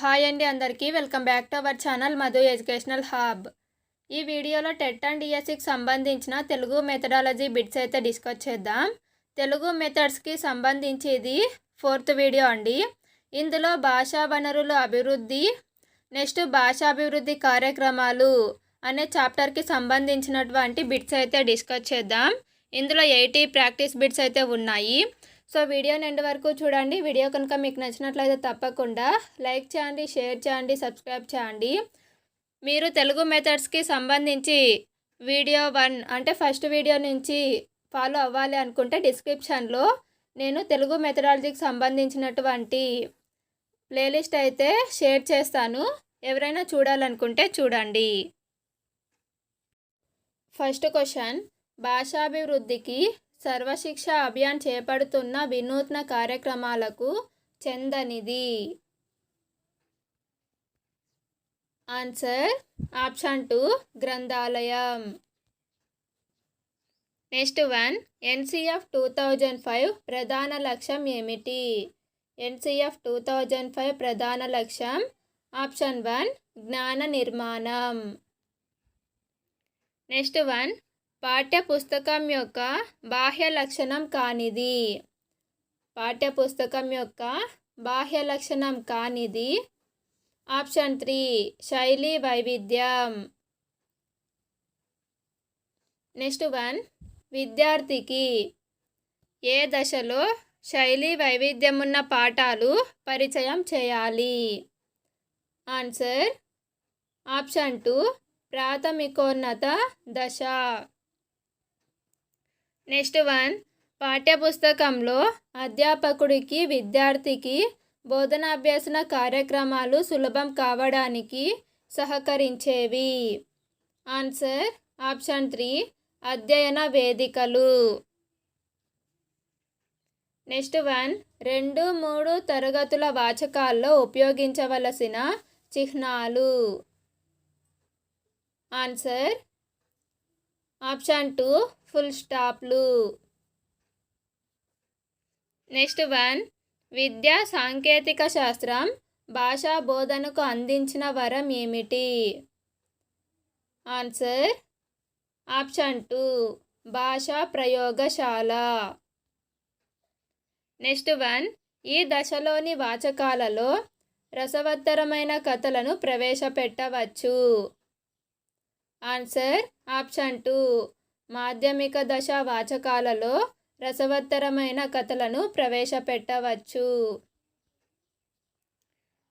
Hi అండి అందరికీ. Welcome back to our channel Madhu educational hub. ఈ వీడియోలో టెట్ అండ్ డిఎస్సికి సంబంధించిన తెలుగు మెథడాలజీ బిట్స్ అయితే డిస్కస్ చేద్దాం. తెలుగు మెథడ్స్కి సంబంధించి ఇది ఫోర్త్ వీడియో అండి. ఇందులో భాషా వనరుల అభివృద్ధి నెక్స్ట్ భాషాభివృద్ధి కార్యక్రమాలు అనే చాప్టర్కి సంబంధించినటువంటి బిట్స్ అయితే డిస్కస్ చేద్దాం. ఇందులో ఎయిటీ ప్రాక్టీస్ బిట్స్ అయితే ఉన్నాయి. సో వీడియో ఎండ్ వరకు చూడండి. వీడియో కనుక మీకు నచ్చినట్లయితే తప్పకుండా లైక్ చేయండి షేర్ చేయండి సబ్స్క్రైబ్ చేయండి. మీరు తెలుగు మెథడ్స్కి సంబంధించి వీడియో వన్ అంటే ఫస్ట్ వీడియో నుంచి ఫాలో అవ్వాలి అనుకుంటే డిస్క్రిప్షన్లో నేను తెలుగు మెథడాలజీకి సంబంధించినటువంటి ప్లేలిస్ట్ అయితే షేర్ చేస్తాను. ఎవరైనా చూడాలనుకుంటే చూడండి. ఫస్ట్ క్వశ్చన్ భాషాభివృద్ధికి సర్వశిక్ష అభియాన్ చేపడుతున్న వినూత్న కార్యక్రమాలకు చెందనిది. ఆన్సర్ ఆప్షన్ టూ గ్రంథాలయం. Next one NCF two thousand five ప్రధాన లక్ష్యం ఏమిటి? ఎన్సిఎఫ్ టూ థౌజండ్ ఫైవ్ ప్రధాన లక్ష్యం ఆప్షన్ వన్ జ్ఞాన నిర్మాణం. నెక్స్ట్ వన్ పాఠ్యపుస్తకం యొక్క బాహ్య లక్షణం కానిది. పాఠ్యపుస్తకం యొక్క బాహ్య లక్షణం కానిది. ఆప్షన్ త్రీ శైలి వైవిధ్యం. నెక్స్ట్ వన్ విద్యార్థికి ఏ దశలో శైలి వైవిధ్యం ఉన్న పాఠాలు పరిచయం చేయాలి? ఆన్సర్ ఆప్షన్ టూ ప్రాథమికోన్నత దశ. Next one. పాఠ్యపుస్తకంలో అధ్యాపకుడికి విద్యార్థికి బోధనాభ్యసన కార్యక్రమాలు సులభం కావడానికి సహకరించేవి. Answer option three. అధ్యయన వేదికలు. Next one. రెండు మూడు తరగతుల వాచకాల్లో ఉపయోగించవలసిన చిహ్నాలు. Answer option two. Full స్టాప్లు. Next one. విద్యా సాంకేతిక శాస్త్రం. భాషా బోధనకు అందించిన వరం ఏమిటి? ఆన్సర్. Option two. భాషా ప్రయోగశాల. Next one. ఈ దశలోని వాచకాలలో రసవత్తరమైన కథలను ప్రవేశపెట్టవచ్చు. ఆన్సర్. Option two. మాధ్యమిక దశ వాచకాలలో రసవత్తరమైన కథలను ప్రవేశపెట్టవచ్చు.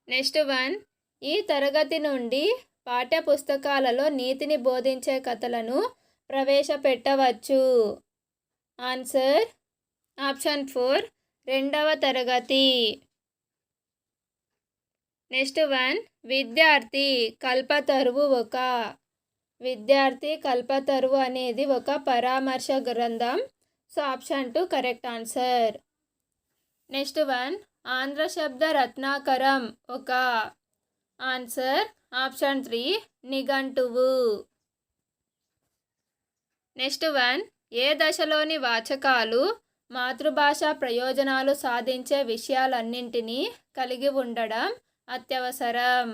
Next one. ఈ తరగతి నుండి పాఠ్యపుస్తకాలలో నీతిని బోధించే కథలను ప్రవేశపెట్టవచ్చు. ఆన్సర్. Option four. రెండవ తరగతి. Next one. విద్యార్థి కల్పతరువు ఒక. విద్యార్థి కల్పతరువు అనేది ఒక పరామర్శ గ్రంథం. So option two correct answer. Next one Andhra Sabda Ratnakaram ఒక ఆన్సర్. ఆప్షన్ త్రీ నిఘంటువు. నెక్స్ట్ వన్ ఏ దశలోని వాచకాలు మాతృభాష ప్రయోజనాలు సాధించే విషయాలన్నింటినీ కలిగి ఉండడం అత్యవసరం.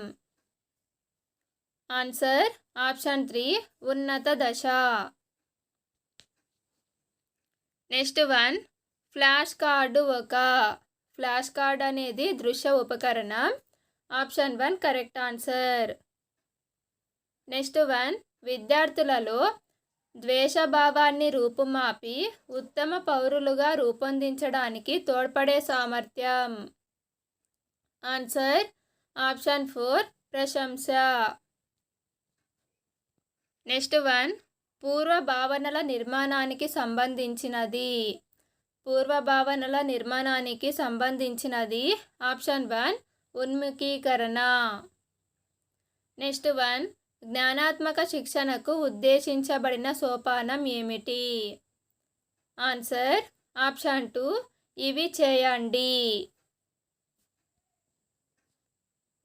ఆన్సర్ ఆప్షన్ త్రీ ఉన్నత దశ. నెక్స్ట్ వన్ ఫ్లాష్ కార్డు ఒక. ఫ్లాష్ కార్డ్ అనేది దృశ్య ఉపకరణం. Option one correct answer. Next one విద్యార్థులలో ద్వేషభావాన్ని రూపుమాపి ఉత్తమ పౌరులుగా రూపొందించడానికి తోడ్పడే సామర్థ్యం. ఆన్సర్ ఆప్షన్ ఫోర్ ప్రశంస. నెక్స్ట్ వన్ పూర్వ భావనల నిర్మాణానికి సంబంధించినది. పూర్వ భావనల నిర్మాణానికి సంబంధించినది. ఆప్షన్ వన్ ఉన్ముఖీకరణ. నెక్స్ట్ వన్ జ్ఞానాత్మక శిక్షణకు ఉద్దేశించబడిన సోపానం ఏమిటి? ఆన్సర్ ఆప్షన్ టూ ఇవి చేయండి.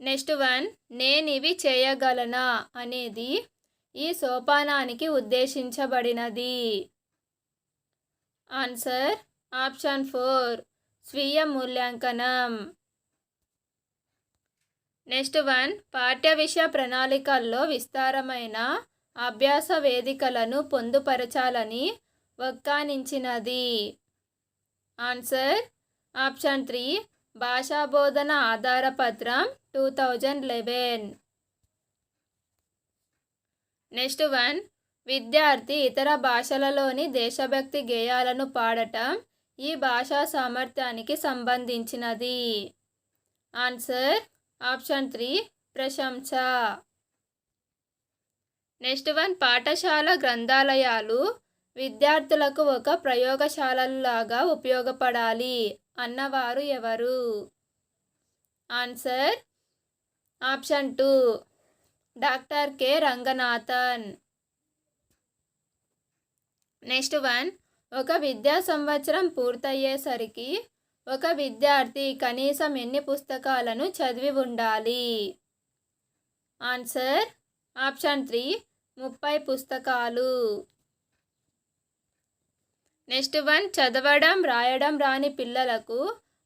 నెక్స్ట్ వన్ నేను ఇవి చేయగలనా అనేది ఈ సోపానానికి ఉద్దేశించబడినది. ఆన్సర్ ఆప్షన్ ఫోర్ స్వీయ మూల్యాంకనం. నెక్స్ట్ వన్ పాఠ్య విషయ ప్రణాళికల్లో విస్తారమైన అభ్యాస వేదికలను పొందుపరచాలని వక్కానించినది ఆన్సర్ ఆప్షన్ త్రీ భాషా బోధన ఆధారపత్రం two thousand eleven. Next one. విద్యార్థి ఇతర భాషలలోని దేశభక్తి గేయాలను పాడటం ఈ భాషా సామర్థ్యానికి సంబంధించినది. Answer option three. ప్రశంస. Next one. పాఠశాల గ్రంథాలయాలు విద్యార్థులకు ఒక ప్రయోగశాలలాగా ఉపయోగపడాలి అన్నవారు ఎవరు? Answer option two. Doctor K. Ranganathan. Next one. ఒక విద్యా సంవత్సరం పూర్తయ్యేసరికి ఒక విద్యార్థి కనీసం ఎన్ని పుస్తకాలను చదివి ఉండాలి? ఆన్సర్. Option three. ముప్పై పుస్తకాలు. Next one. చదవడం రాయడం రాని పిల్లలకు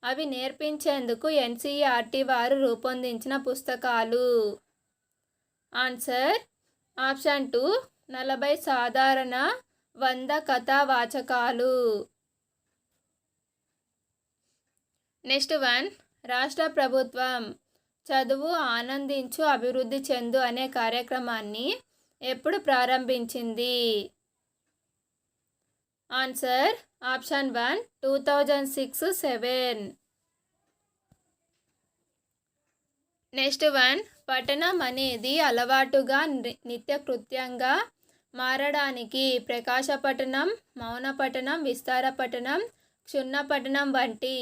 అవి నేర్పించేందుకు ఎన్సీఆర్టీ వారు రూపొందించిన పుస్తకాలు. ఆన్సర్ ఆప్షన్ టూ నలభై సాధారణ వంద కథావాచకాలు. నెక్స్ట్ వన్ రాష్ట్ర ప్రభుత్వం చదువు ఆనందించు అభివృద్ధి చెందు అనే కార్యక్రమాన్ని ఎప్పుడు ప్రారంభించింది? Answer option one two thousand six seven. Next one పఠనం అనేది అలవాటుగా నిత్యకృత్యంగా మారడానికి ప్రకాశ పఠనం మౌన పఠనం విస్తార పఠనం క్షుణ్ణ పఠనం వంటి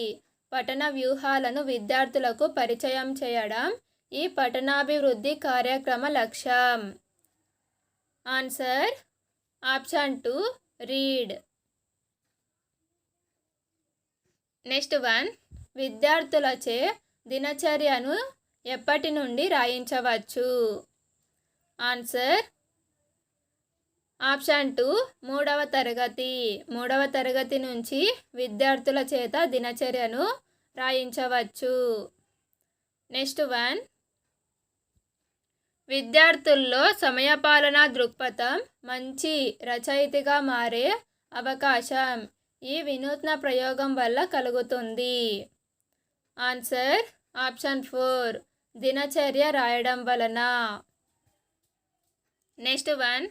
పఠన వ్యూహాలను విద్యార్థులకు పరిచయం చేయడం ఈ పఠనాభివృద్ధి కార్యక్రమ లక్ష్యం. Answer option two read. Next one విద్యార్థులచే దినచర్యను ఎప్పటి నుండి రాయించవచ్చు? ఆన్సర్. ఆప్షన్ టూ మూడవ తరగతి. మూడవ తరగతి నుంచి విద్యార్థుల చేత దినచర్యను రాయించవచ్చు. Next one. విద్యార్థుల్లో సమయపాలన దృక్పథం మంచి రచయితగా మారే అవకాశం. ఈ వినూత్న ప్రయోగం వల్ల కలుగుతుంది. ఆన్సర్. Option four. దినచర్య రాయడం వలన. నెక్స్ట్ వన్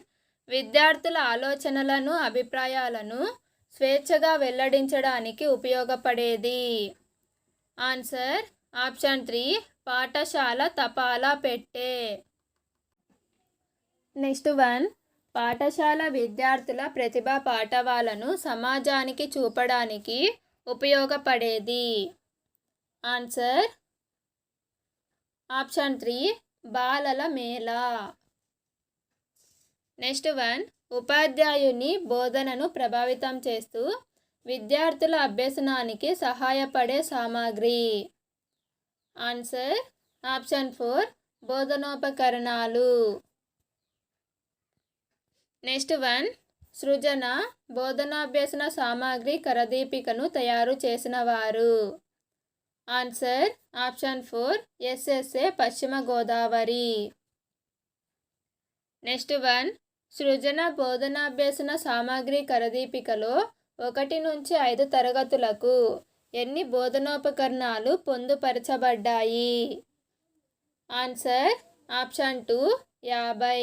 విద్యార్థుల ఆలోచనలను అభిప్రాయాలను స్వేచ్ఛగా వెల్లడించడానికి ఉపయోగపడేది. ఆన్సర్ ఆప్షన్ త్రీ పాఠశాల తపాలా పెట్టే. నెక్స్ట్ వన్ పాఠశాల విద్యార్థుల ప్రతిభా పాఠవాలను సమాజానికి చూపడానికి ఉపయోగపడేది. ఆన్సర్ ఆప్షన్ త్రీ బాలల మేళా. నెక్స్ట్ వన్ ఉపాధ్యాయుని బోధనను ప్రభావితం చేస్తూ విద్యార్థుల అభ్యసనానికి సహాయపడే సామాగ్రి. ఆన్సర్ ఆప్షన్ ఫోర్ బోధనోపకరణాలు. నెక్స్ట్ వన్ సృజన బోధనాభ్యసన సామాగ్రి కరదీపికను తయారు చేసిన వారు. Answer option four SSA Paschima Godavari. Next one సృజన బోధనాభ్యసన సామాగ్రి కరదీపికలో ఒకటి నుంచి ఐదు తరగతులకు ఎన్ని బోధనోపకరణాలు పొందుపరచబడ్డాయి? ఆన్సర్ ఆప్షన్ టూ యాభై.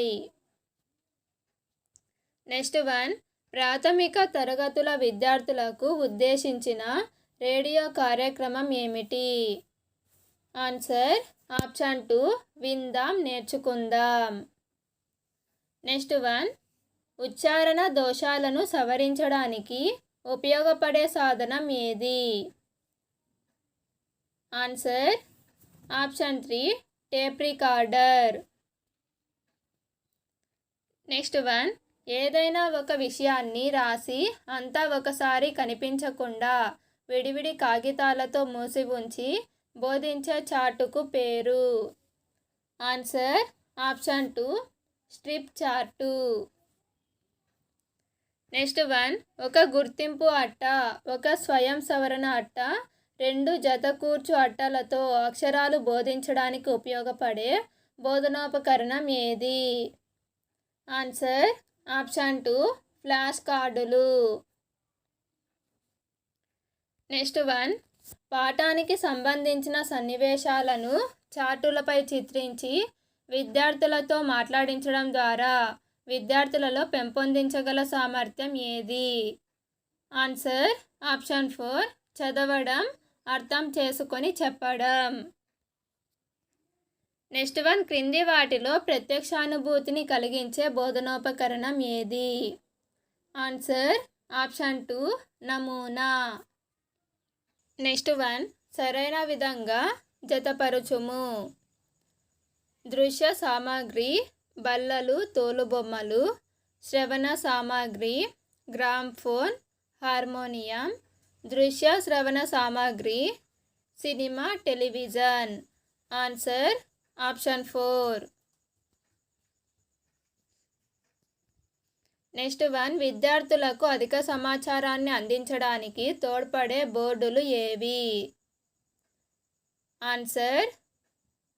నెక్స్ట్ వన్ ప్రాథమిక తరగతుల విద్యార్థులకు ఉద్దేశించిన రేడియో కార్యక్రమం ఏమిటి? ఆన్సర్ ఆప్షన్ టూ విందాం నేర్చుకుందాం. నెక్స్ట్ వన్ ఉచ్చారణ దోషాలను సవరించడానికి ఉపయోగపడే సాధనం ఏది? Answer option three tape recorder. Next one ఏదైనా ఒక విషయాన్ని రాసి అంతా ఒకసారి కనిపించకుండా విడివిడి కాగితాలతో మూసి ఉంచి బోధించే చార్టుకు పేరు. Answer option two strip chart next one ఒక గుర్తింపు అట్ట ఒక స్వయం సవరణ అట్ట రెండు జత కూర్చు అట్టలతో అక్షరాలు బోధించడానికి ఉపయోగపడే బోధనోపకరణం ఏది? ఆన్సర్ ఆప్షన్ టూ ఫ్లాష్ కార్డులు. Next one. పాఠానికి సంబంధించిన సన్నివేశాలను చార్టులపై చిత్రించి విద్యార్థులతో మాట్లాడించడం ద్వారా విద్యార్థులలో పెంపొందించగల సామర్థ్యం ఏది? ఆన్సర్. Option four. చదవడం అర్థం చేసుకొని చెప్పడం. Next one. క్రింది వాటిలో ప్రత్యక్షానుభూతిని కలిగించే బోధనోపకరణం ఏది? ఆన్సర్. Option two. నమూనా. నెక్స్ట్ వన్ సరైన విధంగా జతపరచుము. దృశ్య సామాగ్రి బల్లలు తోలుబొమ్మలు శ్రవణ సామాగ్రి గ్రామ్ ఫోన్ హార్మోనియం దృశ్య శ్రవణ సామాగ్రి cinema television. Answer option four. Next one విద్యార్థులకు అధిక సమాచారాన్ని అందించడానికి తోడ్పడే బోర్డులు ఏవి? ఆన్సర్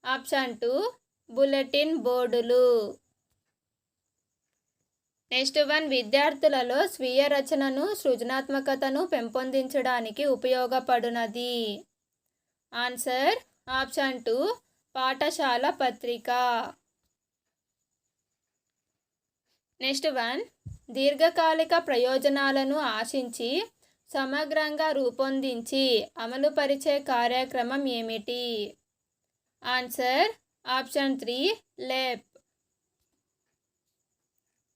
ఆప్షన్ టూ బులెటిన్ బోర్డులు. నెక్స్ట్ వన్ విద్యార్థులలో స్వీయ రచనను సృజనాత్మకతను పెంపొందించడానికి ఉపయోగపడునది. ఆన్సర్ ఆప్షన్ టూ పాఠశాల పత్రిక. Next one. దీర్ఘకాలిక ప్రయోజనాలను ఆశించి సమగ్రంగా రూపొందించి అమలుపరిచే కార్యక్రమం ఏమిటి? Answer option three లేప్.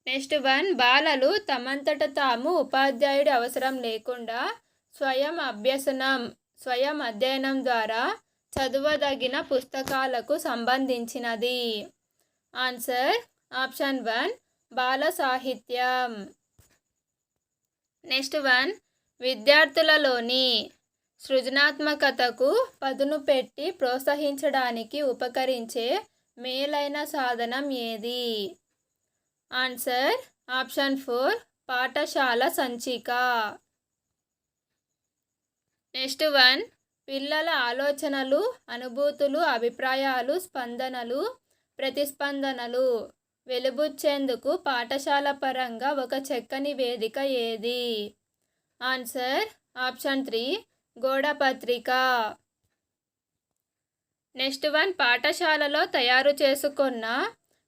Next one. బాలలు తమంతట తాము ఉపాధ్యాయుడి అవసరం లేకుండా స్వయం అభ్యసనం స్వయం అధ్యయనం ద్వారా చదువదగిన పుస్తకాలకు సంబంధించినది. Answer option one. బాల సాహిత్యం నెక్స్ట్ వన్ విద్యార్థులలోని సృజనాత్మకతకు పదును పెట్టి ప్రోత్సహించడానికి ఉపకరించే మేలైన సాధనం ఏది? ఆన్సర్ ఆప్షన్ ఫోర్ పాఠశాల సంచిక. నెక్స్ట్ వన్ పిల్లల ఆలోచనలు అనుభూతులు అభిప్రాయాలు స్పందనలు ప్రతిస్పందనలు. వెలుబుచ్చేందుకు పాఠశాల పరంగా ఒక చక్కని వేదిక ఏది? ఆన్సర్ ఆప్షన్ త్రీ గోడపత్రిక. నెక్స్ట్ వన్ పాఠశాలలో తయారు చేసుకున్న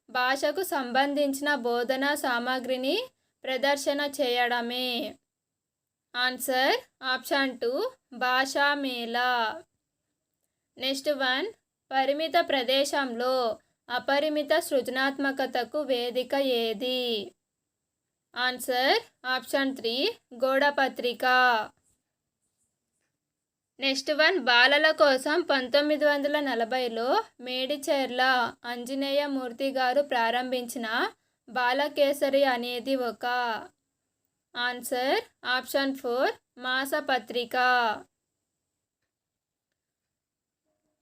భాషకు సంబంధించిన బోధనా సామాగ్రిని ప్రదర్శన చేయడమే. ఆన్సర్ ఆప్షన్ టూ భాషా మేళా నెక్స్ట్ వన్ పరిమిత ప్రదేశంలో అపరిమిత సృజనాత్మకతకు వేదిక ఏది? ఆన్సర్ ఆప్షన్ త్రీ గోడపత్రిక. నెక్స్ట్ వన్ బాలల కోసం పంతొమ్మిది వందల నలభైలో మేడిచెర్ల ఆంజనేయ మూర్తి గారు ప్రారంభించిన బాలకేసరి అనేది ఒక. ఆన్సర్ ఆప్షన్ ఫోర్ మాసపత్రిక.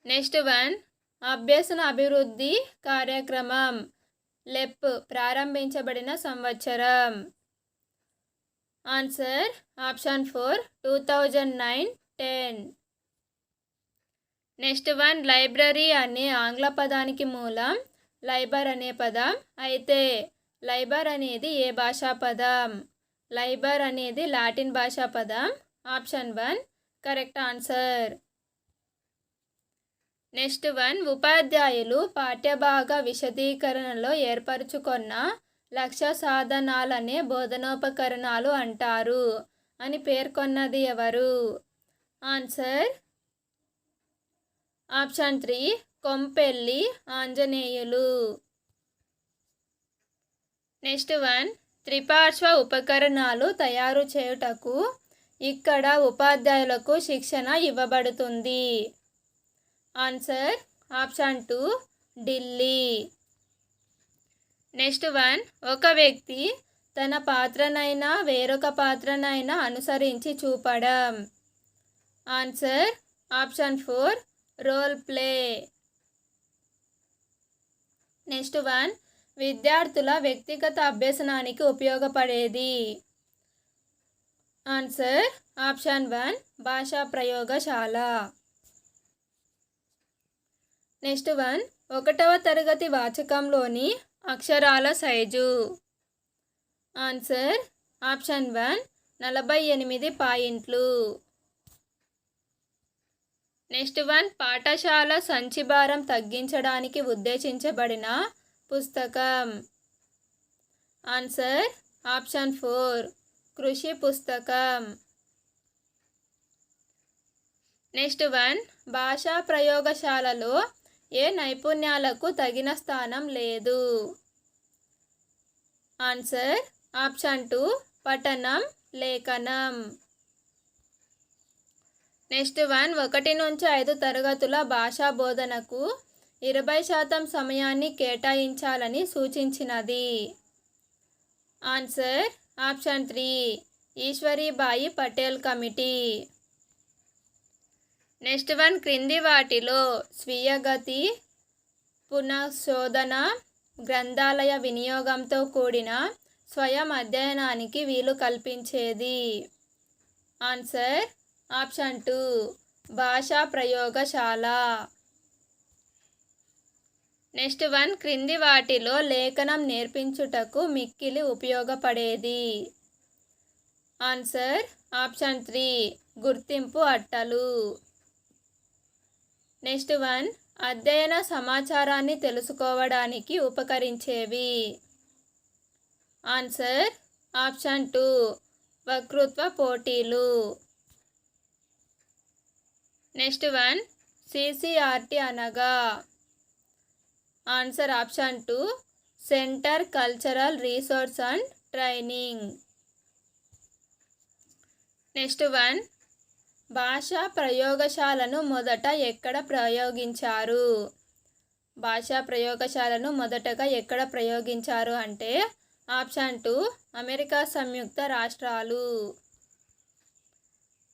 నెక్స్ట్ వన్ అభ్యసన అభివృద్ధి కార్యక్రమం. లెప్ ప్రారంభించబడిన సంవత్సరం. Answer option four two thousand nine ten. Next one library అనే ఆంగ్ల పదానికి మూలం లైబర్ అనే పదం. అయితే లైబర్ అనేది ఏ భాషా పదం? లైబర్ అనేది లాటిన్ భాషా పదం. Option one correct answer. Next one ఉపాధ్యాయులు పాఠ్యభాగ విశదీకరణలో ఏర్పరచుకున్న లక్ష్య సాధనాలనే బోధనోపకరణాలు అంటారు అని పేర్కొన్నది ఎవరు? Answer option three Kompelli Anjaneyulu. Next one త్రిపార్శ్వ ఉపకరణాలు తయారు చేయుటకు ఇక్కడ ఉపాధ్యాయులకు శిక్షణ ఇవ్వబడుతుంది. Answer option two Delhi. Next one ఒక వ్యక్తి తన పాత్రనైనా వేరొక పాత్రనైనా అనుసరించి చూపడం. Answer option four role play. Next one విద్యార్థుల వ్యక్తిగత అభ్యసనానికి ఉపయోగపడేది. ఆన్సర్ ఆప్షన్ వన్ భాషా ప్రయోగశాల. నెక్స్ట్ వన్ ఒకటవ తరగతి వాచకంలోని అక్షరాల సైజు. ఆన్సర్ ఆప్షన్ వన్ నలభై ఎనిమిది పాయింట్లు. నెక్స్ట్ వన్ పాఠశాల సంచిభారం తగ్గించడానికి ఉద్దేశించబడిన పుస్తకం. ఆన్సర్ ఆప్షన్ ఫోర్ కృషి పుస్తకం. నెక్స్ట్ వన్ భాషా ప్రయోగశాలలో ఏ నైపుణ్యాలకు తగిన స్థానం లేదు. ఆన్సర్ ఆప్షన్ టూ పఠనం లేఖనం. నెక్స్ట్ వన్ ఒకటి నుంచి ఐదు తరగతుల భాషా బోధనకు ఇరవై శాతం సమయాన్ని కేటాయించాలని సూచించినది. Answer option three Eshwaribai Patel committee. Next one క్రింది వాటిలో స్వీయగతి పునఃశోధన గ్రంథాలయ వినియోగంతో కూడిన స్వయం అధ్యయనానికి వీలు కల్పించేది. ఆన్సర్ ఆప్షన్ టూ భాషా ప్రయోగశాల. నెక్స్ట్ వన్ క్రింది వాటిలో లేఖనం నేర్పించుటకు మిక్కిలి ఉపయోగపడేది. ఆన్సర్ ఆప్షన్ త్రీ గుర్తింపు అట్టలు. నెక్స్ట్ వన్ అధ్యయన సమాచారాన్ని తెలుసుకోవడానికి ఉపకరించేవి. ఆన్సర్ ఆప్షన్ టూ వక్తృత్వ పోటీలు. నెక్స్ట్ వన్ సిసిఆర్టీ అనగా. Answer option two centre cultural resource and training. Next one భాషా ప్రయోగశాలను మొదట ఎక్కడ ప్రయోగించారు? భాషా ప్రయోగశాలను మొదటగా ఎక్కడ ప్రయోగించారు అంటే ఆప్షన్ టూ అమెరికా సంయుక్త రాష్ట్రాలు.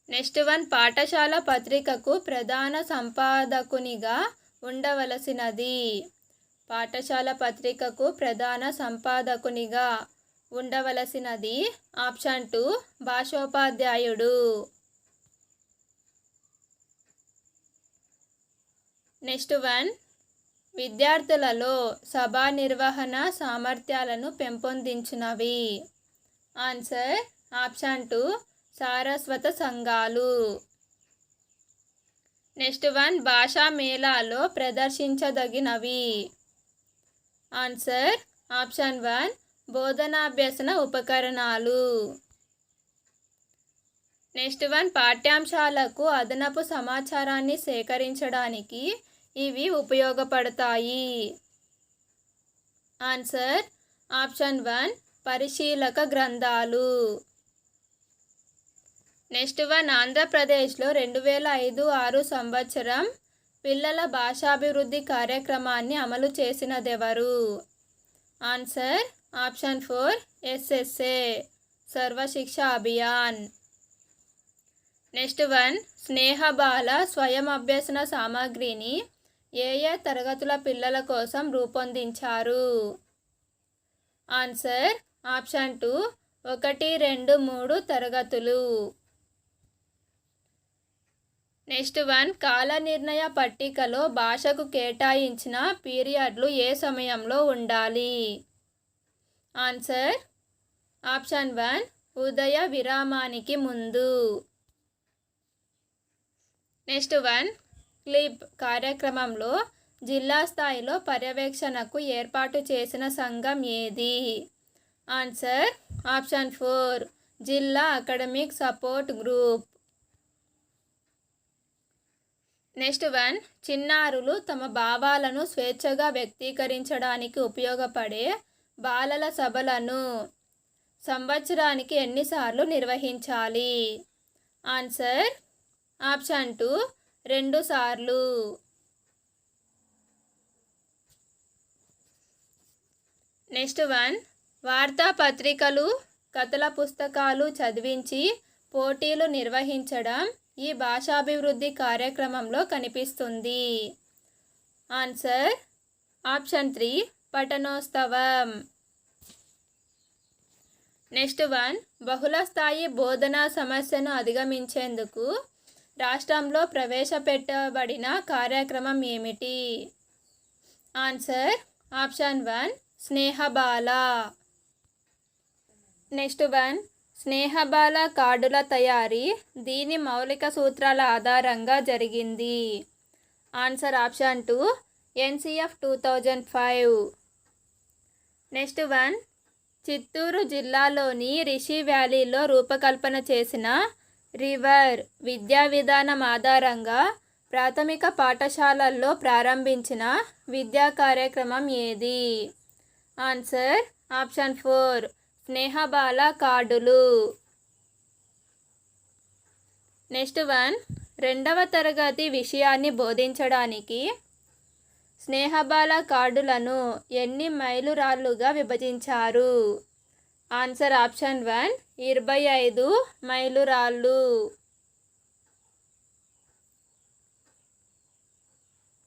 నెక్స్ట్ వన్ పాఠశాల పత్రికకు ప్రధాన సంపాదకునిగా ఉండవలసినది. పాఠశాల పత్రికకు ప్రధాన సంపాదకునిగా ఉండవలసినది ఆప్షన్ టూ భాషోపాధ్యాయుడు. Next one. విద్యార్థులలో సభా నిర్వహణ సామర్థ్యాలను పెంపొందించినవి. ఆన్సర్ ఆప్షన్ టూ సారస్వత సంఘాలు. నెక్స్ట్ వన్ భాషా మేళాలో ప్రదర్శించదగినవి. ఆన్సర్ ఆప్షన్ వన్ బోధనాభ్యసన ఉపకరణాలు. నెక్స్ట్ వన్ పాఠ్యాంశాలకు అదనపు సమాచారాన్ని సేకరించడానికి ఇవి ఉపయోగపడతాయి. ఆన్సర్. ఆప్షన్ వన్ పరిశీలక గ్రంథాలు. నెక్స్ట్ వన్ ఆంధ్రప్రదేశ్లో రెండు వేల ఐదు ఆరు సంవత్సరం పిల్లల భాషాభివృద్ధి కార్యక్రమాన్ని అమలు చేసినదెవరు? Answer. Option four SSA Sarva Shiksha Abhiyan. Next one Snehabala స్వయం అభ్యసన సామాగ్రిని ఏయే తరగతుల పిల్లల కోసం రూపొందించారు? ఆన్సర్ ఆప్షన్ టూ ఒకటి రెండు మూడు తరగతులు. నెక్స్ట్ వన్ కాల నిర్ణయ పట్టికలో భాషకు కేటాయించిన పీరియడ్లు ఏ సమయంలో ఉండాలి? ఆన్సర్ ఆప్షన్ వన్ ఉదయ విరామానికి ముందు. నెక్స్ట్ వన్ క్లిప్ కార్యక్రమంలో జిల్లా స్థాయిలో పర్యవేక్షణకు ఏర్పాటు చేసిన సంఘం ఏది? ఆన్సర్ ఆప్షన్ ఫోర్ జిల్లా academic support group. Next one చిన్నారులు తమ భావాలను స్వేచ్ఛగా వ్యక్తీకరించడానికి ఉపయోగపడే బాలల సభలను సంవత్సరానికి ఎన్నిసార్లు నిర్వహించాలి? ఆన్సర్ ఆప్షన్ టూ రెండు సార్లు. Next one. వార్తాపత్రికలు కథల పుస్తకాలు చదివించి పోటీలు నిర్వహించడం ఈ భాషాభివృద్ధి కార్యక్రమంలో కనిపిస్తుంది. Answer. Option three. పఠనోత్సవం. Next one. బహుళ స్థాయి బోధనా సమస్యను అధిగమించేందుకు రాష్ట్రంలో ప్రవేశపెట్టబడిన కార్యక్రమం ఏమిటి? Answer option one Snehabala. Next one Snehabala కార్డుల తయారీ దీని మౌలిక సూత్రాల ఆధారంగా జరిగింది. Answer option two NCF two thousand five. Next one Chittoor జిల్లాలోని రిషి వ్యాలీలో రూపకల్పన చేసిన రివర్ విద్యా విధానం ఆధారంగా ప్రాథమిక పాఠశాలల్లో ప్రారంభించిన విద్యా కార్యక్రమం ఏది? ఆన్సర్ ఆప్షన్ ఫోర్ స్నేహబాల కార్డులు నెక్స్ట్ వన్ రెండవ తరగతి విషయాన్ని బోధించడానికి స్నేహబాల కార్డులను ఎన్ని మైలురాళ్ళుగా విభజించారు? ఆన్సర్ ఆప్షన్ వన్ ఇరవై ఐదు మైలురాళ్ళు.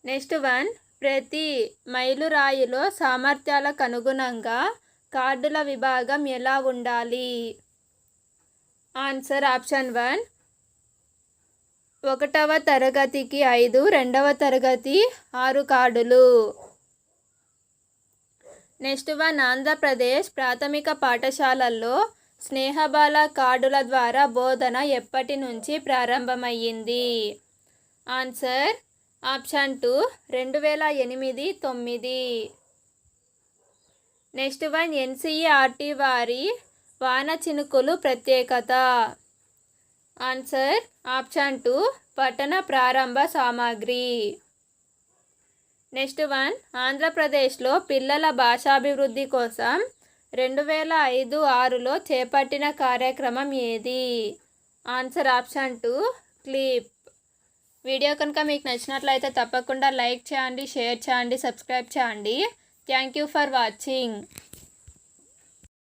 నెక్స్ట్ వన్ ప్రతి మైలురాయిలో సామర్థ్యాలకు అనుగుణంగా కార్డుల విభాగం ఎలా ఉండాలి? ఆన్సర్ ఆప్షన్ వన్ ఒకటవ తరగతికి ఐదు రెండవ తరగతి ఆరు కార్డులు. నెక్స్ట్ వన్ ఆంధ్రప్రదేశ్ ప్రాథమిక పాఠశాలల్లో స్నేహబాల కార్డుల ద్వారా బోధన ఎప్పటి నుంచి ప్రారంభమయ్యింది? ఆన్సర్ ఆప్షన్ టూ రెండు వేల ఎనిమిది తొమ్మిది. నెక్స్ట్ వన్ ఎన్సీఈఆర్టీ వారి వాన చినుకులు ప్రత్యేకత. ఆన్సర్ ఆప్షన్ టూ పట్టణ ప్రారంభ సామాగ్రి. నెక్స్ట్ వన్ ఆంధ్రప్రదేశ్లో పిల్లల భాషాభివృద్ధి కోసం రెండు వేల ఐదు ఆరులో చేపట్టిన కార్యక్రమం ఏది? Answer option two clip. Video కనుక మీకు నచ్చినట్లయితే తప్పకుండా లైక్ చేయండి షేర్ చేయండి సబ్స్క్రైబ్ చేయండి. Thank you for watching.